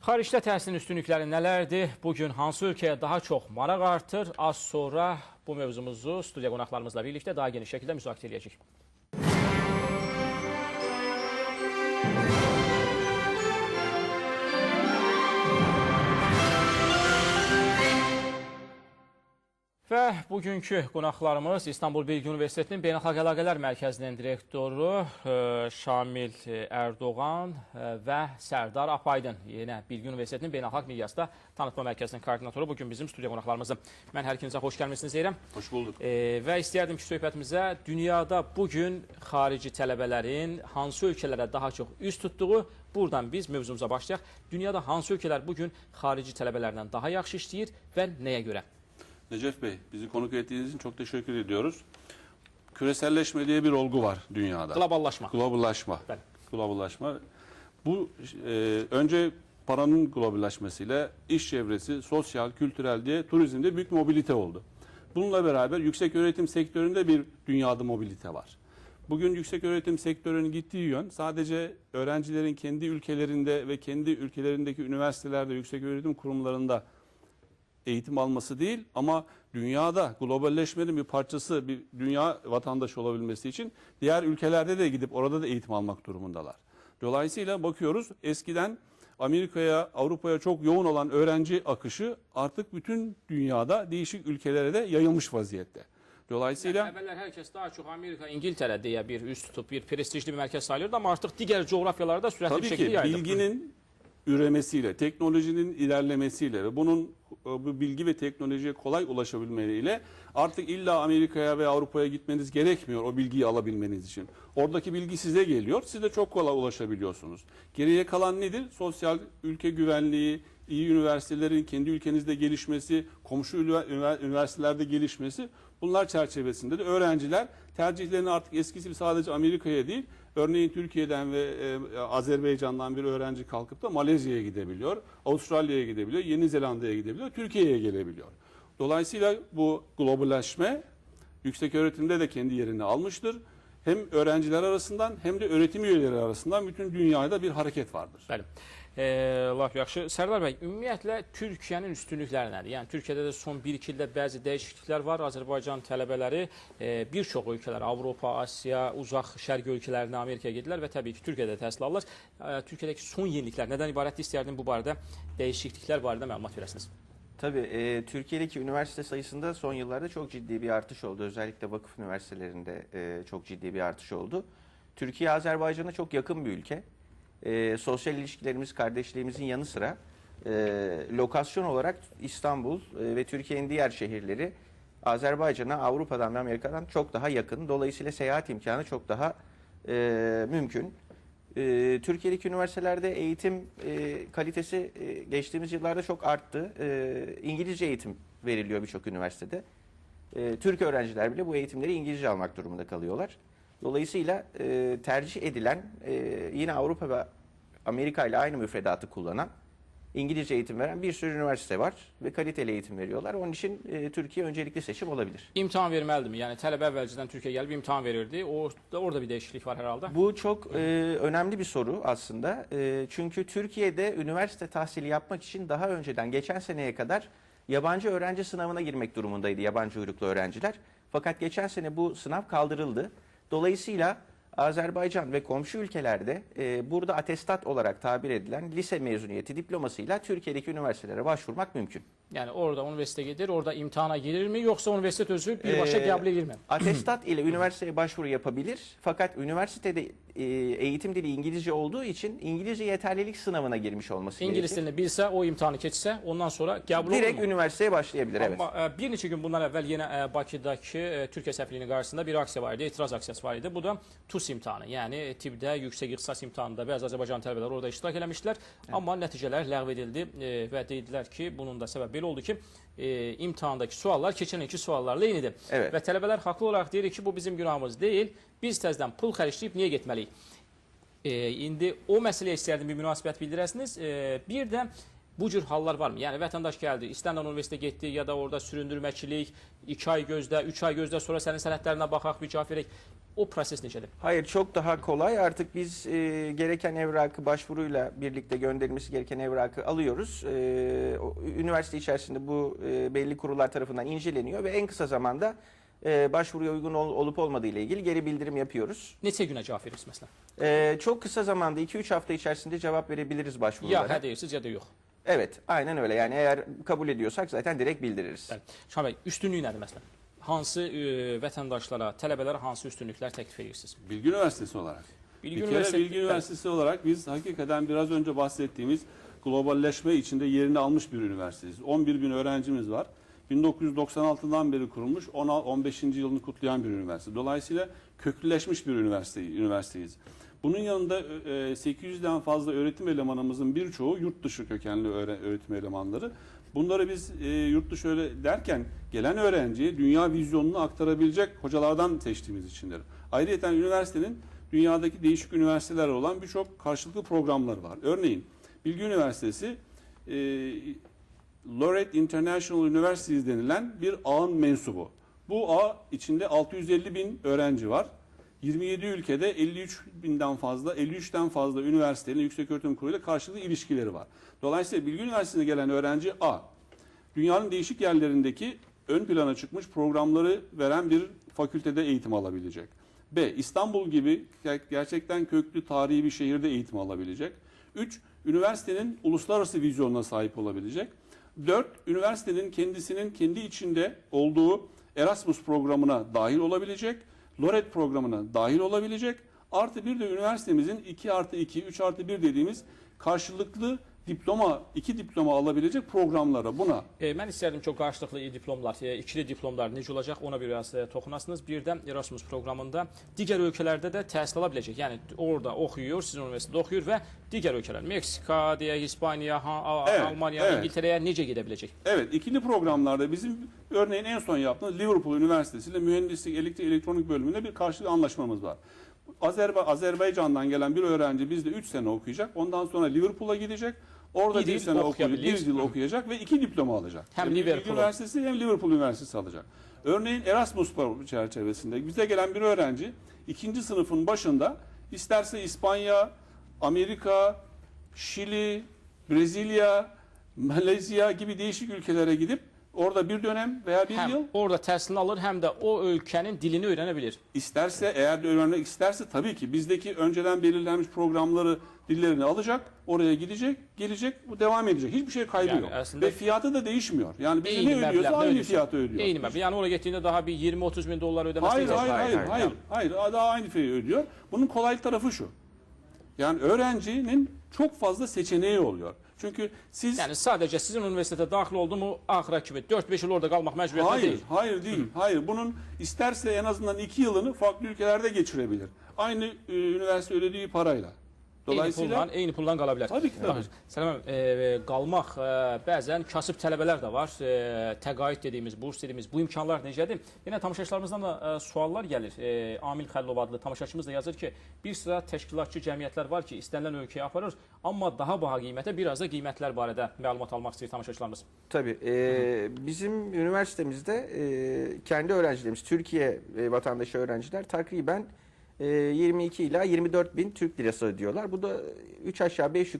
Xaricdə təhsilin üstünlükləri nələrdir? Bugün hansı ölkəyə daha çox maraq artır? Az sonra bu mövzumuzu studiya qonaqlarımızla birlikdə daha geniş şəkildə müzakirə edəcəyik. Və bugünkü qonaqlarımız İstanbul Bilgi Universitetinin Beynəlxalq Əlaqələr Mərkəzinin direktoru e, Şamil Erdoğan e, və Sərdar Apaydın. Yenə Bilgi Universitetinin Beynəlxalq Miqyasda Tanıtma Mərkəzinin koordinatoru bugün bizim studiya qonaqlarımızdır. Mən hər ikinizə xoş gəlmisiniz deyirəm. Hoş bulduk. E, və istəyərdim ki, söhbətimizə dünyada bugün xarici tələbələrin hansı ölkələrə daha çox üst tutduğu, buradan biz mövzumuza başlayaq. Dünyada hansı ölkələr bugün xarici tələbələrdən daha yaxşı işləyir və nəyə görə? Necef Bey, bizi konuk ettiğiniz için çok teşekkür ediyoruz. Küreselleşme diye bir olgu var dünyada. Qloballaşma. Globallaşma. Bəli. Globallaşma. Bu e, önce paranın globalleşmesiyle iş çevresi, sosyal, kültürel diye turizmde büyük mobilite oldu. Bununla beraber yüksek öğretim sektöründe bir dünyada mobilite var. Bugün yüksek öğretim sektörünün gittiği yön sadece öğrencilerin kendi ülkelerinde ve kendi ülkelerindeki üniversitelerde, yüksek öğretim kurumlarında eğitim alması değil ama dünyada globalleşmenin bir parçası, bir dünya vatandaşı olabilmesi için diğer ülkelerde de gidip orada da eğitim almak durumundalar. Dolayısıyla bakıyoruz eskiden Amerika'ya, Avrupa'ya çok yoğun olan öğrenci akışı artık bütün dünyada değişik ülkelere de yayılmış vaziyette. Dolayısıyla hər kəs daha çox Amerika, İngiltərə deyə bir üst tutub, bir prestijli bir mərkəz sayılırdı, amma artıq digər coğrafyalarda sürətli bir Tabii şəkildə ki yayıldı. bilginin üremesiyle, teknolojinin ilerlemesiyle ve bunun e, bu bilgi ve teknolojiye kolay ulaşabilmeleriyle artık illa Amerika'ya ve Avrupa'ya gitmeniz gerekmiyor o bilgiyi alabilmeniz için. Oradaki bilgi size geliyor, siz de çok kolay ulaşabiliyorsunuz. Geriye kalan nedir? Sosyal ülke güvenliği, iyi üniversitelerin kendi ülkenizde gelişmesi, komşu ünivers- ünivers- üniversitelerde gelişmesi bunlar çerçevesinde de öğrenciler tercihlerini artık eskisi gibi sadece Amerika'ya değil, örneğin Türkiye'den ve e, Azerbaycan'dan bir öğrenci kalkıp da Malezya'ya gidebiliyor, Avustralya'ya gidebiliyor, Yeni Zelanda'ya gidebiliyor, Türkiye'ye gelebiliyor. Dolayısıyla bu globalleşme yüksek öğretimde de kendi yerini almıştır. Hem öğrenciler arasından hem de öğretim üyeleri arasından bütün dünyada bir hareket vardır. Bəli. E, laf yaxşı. Sərdar bəy, ümumiyyətlə Türkiyənin üstünlükləri nədir? Yəni Türkiyədə də son 1-2 ildə bəzi dəyişikliklər var. Azərbaycan tələbələri e, bir çox ölkələr, Avropa, Asiya, uzaq şərq ölkələrinə, Amerikaya gedirlər və təbii ki, Türkiyədə təhsil alırlar. E, Türkiyədəki son yeniliklər nədən ibarətdir? İstərdim bu barədə dəyişikliklər barədə məlumat verəsiniz. Tabii e, Türkiye'deki üniversite sayısında son yıllarda çok ciddi bir artış oldu. Özellikle vakıf üniversitelerinde e, çok ciddi bir artış oldu. Türkiye Azerbaycan'a çok yakın bir ülke. E, sosyal ilişkilerimiz, kardeşliğimizin yanı sıra e, lokasyon olarak İstanbul e, ve Türkiye'nin diğer şehirleri Azerbaycan'a Avrupa'dan ve Amerika'dan çok daha yakın. Dolayısıyla seyahat imkanı çok daha e, mümkün. Ee, Türkiye'deki üniversitelerde eğitim e, kalitesi e, geçtiğimiz yıllarda çok arttı. Ee, İngilizce eğitim veriliyor birçok üniversitede. Ee, Türk öğrenciler bile bu eğitimleri İngilizce almak durumunda kalıyorlar. Dolayısıyla e, tercih edilen e, yine Avrupa ve Amerika ile aynı müfredatı kullanan İngilizce eğitim veren bir sürü üniversite var ve kaliteli eğitim veriyorlar. Onun için e, Türkiye öncelikli seçim olabilir. İmtahan verməlidirmi? Yəni tələbə əvvəlcədən Türkiyəyə gəlib imtahan verirdi. Orada orada bir dəyişiklik var hər halda. Bu çok e, önemli bir soru aslında. E, çünkü Türkiye'de üniversite tahsili yapmak için daha önceden geçen seneye kadar yabancı öğrenci sınavına girmek durumundaydı yabancı uyruklu öğrenciler. Fakat geçen sene bu sınav kaldırıldı. Dolayısıyla Azerbaycan ve komşu ülkelerde e, burada atestat olarak tabir edilen lise mezuniyeti diplomasıyla Türkiye'deki üniversitelere başvurmak mümkün. Yəni orada universitetə gedir, orada imtahana girirmi, yoxsa universitet özü birbaşa Ee, qəbul edirmi? Atestat ile üniversiteye başvuru yapabilir. Fakat üniversitede e, eğitim dili İngilizce olduğu için İngilizce yeterlilik sınavına girmiş olması İngilis gerekir. dilini bilsə, o imtahanı keçsə, ondan sonra qəbul Direkt olurmu? üniversiteye başlayabilir evet. Amma e, bir neçə gün bundan əvvəl yenə e, Bakıdakı e, Türkiyə səfirliyinin qarşısında bir aksiya var idi, etiraz aksiyası var idi. Bu da TUS imtahanı, yəni tibbdə yüksək ixtisas imtahanında bəzi Azərbaycan tələbələri orada iştirak eləmişdilər, amma nəticələr ləğv edildi e, və dedilər ki, bunun da səbəbi belə oldu ki, e, imtahandakı suallar keçən ilki suallarla eynidir. Evet. Və tələbələr haqlı olaraq deyir ki, bu bizim günahımız deyil, biz təzədən pul xərcləyib niyə getməliyik? E, indi o məsələyə istərdim bir münasibət bildirəsiniz. E, bir də Bu cür hallar varmı? Yəni vətəndaş gəldi, İstanbul Universitetə getdi ya da orada süründürməçilik, 2 ay gözlə, 3 ay gözlə, sonra sənin sənədlərinə baxaq, verək. O proses necədir? Hayır çok daha kolay. Artık biz e, gereken evrakı başvuruyla birlikte gönderilmesi gereken evrakı alıyoruz. E, üniversite içerisinde bu e, belli kurullar tarafından inceleniyor ve en kısa zamanda e, başvuruya uygun ol- olup olmadığı ile ilgili geri bildirim yapıyoruz. Neçə günə cavab verirsiniz məsələn? E, çok kısa zamanda 2-3 hafta içerisinde cevap verebiliriz başvurulara. Ya hə deyirsiniz ya da yox. Evet, aynen öyle. Yani eğer kabul ediyorsak zaten direkt bildiririz. Bəli. Şahin bəy, üstünlük nədir məsələn? Hansı e, vətəndaşlara, tələbələrə hansı üstünlüklər təklif edirsiniz? Bilgi Üniversitesi olarak. Bilgi bir kere Üniversitesi- Bilgi Üniversitesi olarak biz hakikaten biraz önce bahsettiğimiz globalleşme içinde yerini almış bir üniversiteyiz. 11 bin öğrencimiz var. 1996'dan beri kurulmuş 10 15. yılını kutlayan bir üniversite. Dolayısıyla köklüleşmiş bir üniversite, üniversiteyiz. Bunun yanında e, 800'den fazla öğretim elemanımızın birçoğu yurt dışı kökenli öğre- öğretim elemanları. Bunları biz e, yurt dışı öyle derken gelen öğrenciye dünya vizyonunu aktarabilecek hocalardan seçtiğimiz içindir. Ayrıca üniversitenin dünyadaki değişik üniversiteler olan birçok karşılıklı programları var. Örneğin Bilgi Üniversitesi e, Laureate International Universities denilen bir ağın mensubu. Bu ağ içinde 650 bin öğrenci var. 27 ülkede 53 binden fazla, 53'ten fazla üniversitenin yükseköğretim kuruluyla karşılıklı ilişkileri var. Dolayısıyla Bilgi Üniversitesi'ne gelen öğrenci A, dünyanın değişik yerlerindeki ön plana çıkmış programları veren bir fakültede eğitim alabilecek. B. İstanbul gibi ger- gerçekten köklü tarihi bir şehirde eğitim alabilecek. 3. Üniversitenin uluslararası vizyonuna sahip olabilecek. 4. Üniversitenin kendisinin kendi içinde olduğu Erasmus programına dahil olabilecek. Loret programına dahil olabilecek. Artı bir de üniversitemizin 2 artı 2, 3 artı 1 dediğimiz karşılıklı diploma, iki diploma alabilecek programlara buna E, mən istərdim o qarşılıqlı diplomlar, e, ikili diplomlar necə olacaq, ona biraz e, toxunasınız. Bir də Erasmus proqramında digər ölkələrdə də təhsil ala biləcək. Yəni orada oxuyur, sizin universitetdə oxuyur və digər ölkələr, Meksika, deyək, İspaniya, ha, Evet, Almaniya, evet. İngiltərəyə necə gedə biləcək? Evet, ikili programlarda bizim örneğin en son yaptığımız Liverpool Üniversitesi ile Mühendislik Elektrik Elektronik bölümünde bir karşılıklı anlaşmamız var. Azerba Azerbaycan'dan gelen bir öğrenci bizde 3 sene okuyacak. Ondan sonra Liverpool'a gidecek. Orada Bir bir, sene okuyabilir. bir yıl okuyacak ve iki diploma alacak. Hem Bilgi Liverpool'a. Üniversitesi hem Liverpool Üniversitesi alacak. Örneğin Erasmus çerçevesinde bize gelen bir öğrenci ikinci sınıfın başında isterse İspanya, Amerika, Şili, Brezilya, Malezya gibi değişik ülkelere gidip orada bir dönem veya bir Həm yıl orada təhsilini alır, həm də o ölkənin dilini öyrənə bilir. isterse eğer de öğrenmek isterse tabii ki bizdeki önceden belirlenmiş programları dillerini alacak, oraya gidecek, gelecek, bu devam edecek. Hiçbir şey kaybı Yani yok. aslında- Ve fiyatı da değişmiyor. Yani biz Eyni ne ödüyorsa aynı ödəyirsən. fiyatı ödüyor. Eyni məbləğ. Yəni oraya getdiyində daha bir 20-30 min dollar ödəməsi Hayır, hayır, hayır, hayır, hayır, hayır, Daha aynı fiyatı ödüyor. Bunun kolaylık tarafı şu. Yani öğrencinin çok fazla seçeneği oluyor. Çünkü siz Yəni sadəcə sizin universitetə daxil oldu mu, axıra kimi 4-5 il orada qalmaq məcburiyyətində Hayır, deyil. hayır değil. Hayır, bunun isterse en azından iki yılını farklı ülkelerde geçirebilir. Aynı e, üniversite ödediği parayla. Eyni Dolayısıyla pulla, eyni puldan qala bilər. Tabii ki, tabii. Səlam, e, qalmaq e, bəzən kasıb tələbələr də var. E, təqaüd dediyimiz, burs dediyimiz bu imkanlar necədir? Yenə tamaşaçılarımızdan da e, suallar gəlir. E, Amil Xəllov adlı tamaşaçımız da yazır ki, bir sıra təşkilatçı cəmiyyətlər var ki, istənilən ölkəyə aparır, amma daha baha qiymətə biraz da qiymətlər barədə məlumat almaq istəyir tamaşaçılarımız. Tabii. e, bizim üniversitemizde e, kendi öğrencilerimiz, Türkiye e, vatandaşı öğrenciler takriben e, 22 ila 24 bin Türk lirası ödüyorlar. Bu da 3 aşağı 5